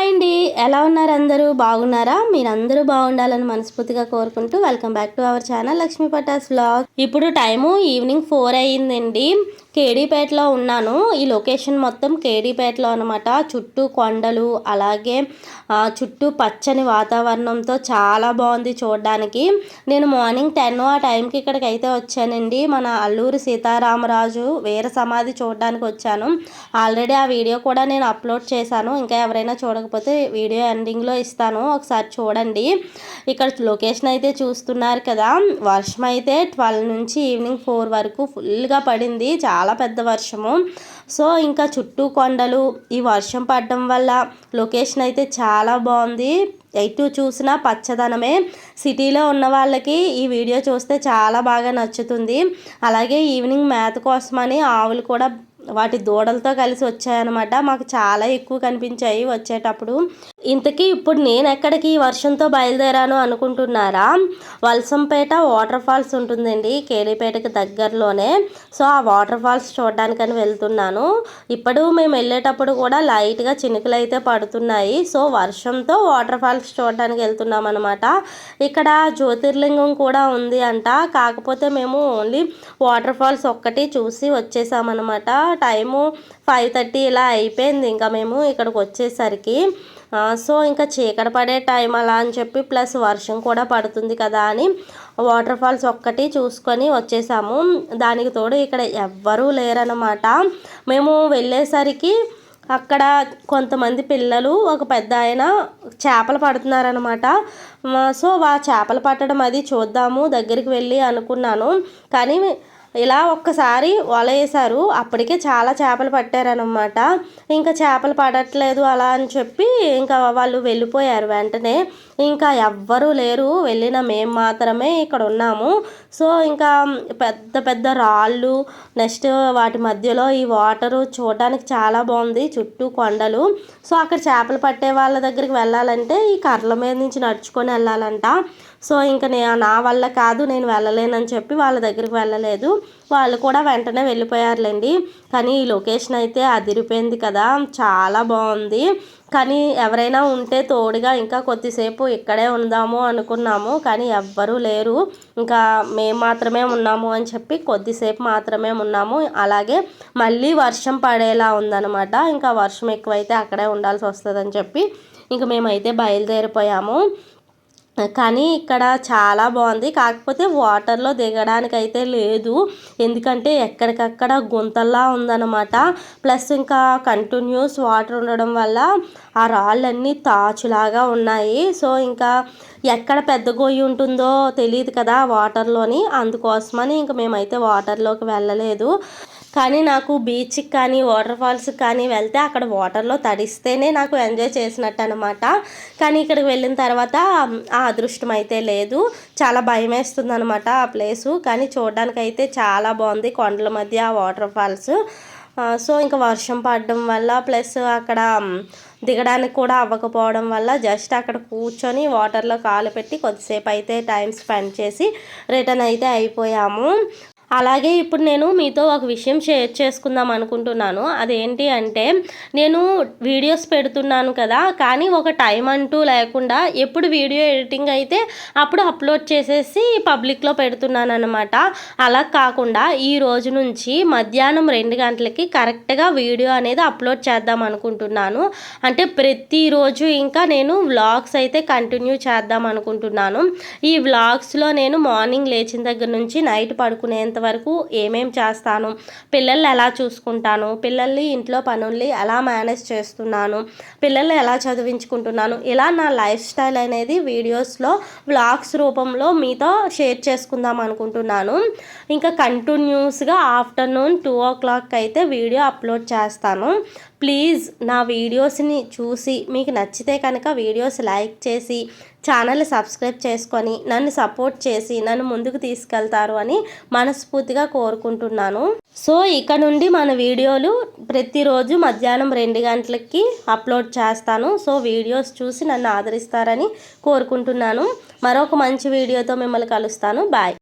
Hi అండి ఎలా ఉన్నారు అందరూ? బాగున్నారా? మీరందరూ బాగుండాలని మనస్ఫూర్తిగా కోరుకుంటూ welcome back to our channel Lakshmi Patas vlog. ఇప్పుడు టైము ఈవినింగ్ ఫోర్ అయ్యిందండి. కేడీపేటలో ఉన్నాను. ఈ లొకేషన్ మొత్తం కేడీపేటలో అనమాట చుట్టూ కొండలు అలాగే చుట్టూ పచ్చని వాతావరణంతో చాలా బాగుంది చూడడానికి. నేను మార్నింగ్ టెన్ ఆ టైంకి ఇక్కడికి అయితే వచ్చానండి. మన అల్లూరి సీతారామరాజు వీర సమాధి చూడడానికి వచ్చాను. ఆల్రెడీ ఆ వీడియో కూడా నేను అప్లోడ్ చేశాను. ఇంకా ఎవరైనా చూడకపోతే వీడియో ఎండింగ్లో ఇస్తాను. ఒకసారి చూడండి. ఇక్కడ లొకేషన్ అయితే చూస్తున్నారు కదా. వర్షం అయితే ట్వెల్వ్ నుంచి ఈవినింగ్ ఫోర్ వరకు ఫుల్గా పడింది. చాలా చాలా పెద్ద వర్షము. సో ఇంకా చుట్టూ కొండలు ఈ వర్షం పడడం వల్ల లొకేషన్ అయితే చాలా బాగుంది. ఎటు చూసినా పచ్చదనమే. సిటీలో ఉన్న వాళ్ళకి ఈ వీడియో చూస్తే చాలా బాగా నచ్చుతుంది. అలాగే ఈవినింగ్ మేత కోసమని ఆవులు కూడా వాటి దూడలతో కలిసి వచ్చాయన్నమాట. మాకు చాలా ఎక్కువ కనిపించాయి వచ్చేటప్పుడు. ఇంతకీ ఇప్పుడు నేను ఎక్కడికి వర్షంతో బయలుదేరాను అనుకుంటున్నారా? వలసంపేట వాటర్ ఫాల్స్ ఉంటుందండి కేలిపేటకి దగ్గరలోనే. సో ఆ వాటర్ ఫాల్స్ చూడడానికని వెళ్తున్నాను. ఇప్పుడు మేము వెళ్ళేటప్పుడు కూడా లైట్గా చినుకులు అయితే పడుతున్నాయి. సో వర్షంతో వాటర్ ఫాల్స్ చూడడానికి వెళ్తున్నాం అనమాట ఇక్కడ జ్యోతిర్లింగం కూడా ఉంది అంట. కాకపోతే మేము ఓన్లీ వాటర్ ఫాల్స్ ఒక్కటి చూసి వచ్చేసామన్నమాట. టైము ఫైవ్ థర్టీ ఇలా అయిపోయింది. ఇంకా మేము ఇక్కడికి వచ్చేసరికి సో ఇంకా చీకటి పడే టైం అలా అని చెప్పి ప్లస్ వర్షం కూడా పడుతుంది కదా అని వాటర్ ఫాల్స్ ఒక్కటి చూసుకొని వచ్చేసాము. దానికి తోడు ఇక్కడ ఎవ్వరూ లేరనమాట మేము వెళ్ళేసరికి అక్కడ కొంతమంది పిల్లలు ఒక పెద్ద ఆయన చేపలు పడుతున్నారనమాట సో ఆ చేపలు పట్టడం అది చూద్దాము దగ్గరికి వెళ్ళి అనుకున్నాను. కానీ ఇలా ఒక్కసారి వల వేశారు అప్పటికే చాలా చేపలు పట్టారనమాట ఇంకా చేపలు పడట్లేదు అలా అని చెప్పి ఇంకా వాళ్ళు వెళ్ళిపోయారు వెంటనే. ఇంకా ఎవ్వరూ లేరు. వెళ్ళిన మేము మాత్రమే ఇక్కడ ఉన్నాము. సో ఇంకా పెద్ద పెద్ద రాళ్ళు నెక్స్ట్ వాటి మధ్యలో ఈ వాటరు చూడడానికి చాలా బాగుంది. చుట్టూ కొండలు. సో అక్కడ చేపలు పట్టే వాళ్ళ దగ్గరికి వెళ్ళాలంటే ఈ కర్రల మీద నుంచి నడుచుకొని వెళ్ళాలంట. సో ఇంకా నే నా వల్ల కాదు నేను వెళ్ళలేనని చెప్పి వాళ్ళ దగ్గరికి వెళ్ళలేదు. వాళ్ళు కూడా వెంటనే వెళ్ళిపోయారులేండి. కానీ ఈ లొకేషన్ అయితే అదిరిపోయింది కదా చాలా బాగుంది. కానీ ఎవరైనా ఉంటే తోడుగా ఇంకా కొద్దిసేపు ఇక్కడే ఉందాము అనుకున్నాము కానీ ఎవ్వరూ లేరు. ఇంకా మేము మాత్రమే ఉన్నాము అని చెప్పి కొద్దిసేపు మాత్రమే ఉన్నాము. అలాగే మళ్ళీ వర్షం పడేలా ఉందన్నమాట. ఇంకా వర్షం ఎక్కువైతే అక్కడే ఉండాల్సి వస్తుందని చెప్పి ఇంక మేమైతే బయలుదేరిపోయాము. కానీ ఇక్కడ చాలా బాగుంది. కాకపోతే వాటర్లో దిగడానికి అయితే లేదు. ఎందుకంటే ఎక్కడికక్కడ గుంతల్లా ఉందన్నమాట. ప్లస్ ఇంకా కంటిన్యూస్ వాటర్ ఉండడం వల్ల ఆ రాళ్ళన్నీ తాచులాగా ఉన్నాయి. సో ఇంకా ఎక్కడ పెద్ద గొయ్యి ఉంటుందో తెలియదు కదా వాటర్లోని. అందుకోసమని ఇంక మేమైతే వాటర్లోకి వెళ్ళలేదు. కానీ నాకు బీచ్కి కానీ వాటర్ ఫాల్స్కి కానీ వెళ్తే అక్కడ వాటర్లో తడిస్తేనే నాకు ఎంజాయ్ చేసినట్టు అనమాట కానీ ఇక్కడికి వెళ్ళిన తర్వాత ఆ అదృష్టం అయితే లేదు. చాలా భయం వేస్తుంది అనమాట ఆ ప్లేసు కానీ చూడడానికి అయితే చాలా బాగుంది కొండల మధ్య ఆ వాటర్ ఫాల్స్ సో ఇంకా వర్షం పడడం వల్ల ప్లస్ అక్కడ దిగడానికి కూడా అవ్వకపోవడం వల్ల జస్ట్ అక్కడ కూర్చొని వాటర్లో కాలు పెట్టి కొద్దిసేపు అయితే టైం స్పెండ్ చేసి రిటర్న్ అయితే అయిపోయాము. అలాగే ఇప్పుడు నేను మీతో ఒక విషయం షేర్ చేసుకుందాం అనుకుంటున్నాను. అదేంటి అంటే నేను వీడియోస్ పెడుతున్నాను కదా కానీ ఒక టైం అంటూ లేకుండా ఎప్పుడు వీడియో ఎడిటింగ్ అయితే అప్పుడు అప్లోడ్ చేసేసి పబ్లిక్లో పెడుతున్నాను అనమాట అలా కాకుండా ఈ రోజు నుంచి మధ్యాహ్నం రెండు గంటలకి కరెక్ట్గా వీడియో అనేది అప్లోడ్ చేద్దాం అనుకుంటున్నాను. అంటే ప్రతిరోజు ఇంకా నేను వ్లాగ్స్ అయితే కంటిన్యూ చేద్దాం అనుకుంటున్నాను. ఈ వ్లాగ్స్లో నేను మార్నింగ్ లేచిన దగ్గర నుంచి నైట్ పడుకునేంత వరకు ఏమేం చేస్తాను పిల్లల్ని ఎలా చూసుకుంటాను పిల్లల్ని ఇంట్లో పనుల్ని ఎలా మేనేజ్ చేస్తున్నాను పిల్లల్ని ఎలా చదివించుకుంటున్నాను ఇలా నా లైఫ్ స్టైల్ అనేది వీడియోస్లో వ్లాగ్స్ రూపంలో మీతో షేర్ చేసుకుందాం అనుకుంటున్నాను. ఇంకా కంటిన్యూస్గా ఆఫ్టర్నూన్ టూ ఓ క్లాక్ అయితే వీడియో అప్లోడ్ చేస్తాను. ప్లీజ్ నా వీడియోస్ని చూసి మీకు నచ్చితే కనుక వీడియోస్ లైక్ చేసి ఛానల్ సబ్స్క్రైబ్ చేసుకొని నన్ను సపోర్ట్ చేసి నన్ను ముందుకు తీసుకెళ్తారు అని మనస్ఫూర్తిగా కోరుకుంటున్నాను. సో ఇక నుండి మన వీడియోలు ప్రతిరోజు మధ్యాహ్నం రెండు గంటలకి అప్లోడ్ చేస్తాను. సో వీడియోస్ చూసి నన్ను ఆదరిస్తారని కోరుకుంటున్నాను. మరొక మంచి వీడియోతో మిమ్మల్ని కలుస్తాను. బాయ్.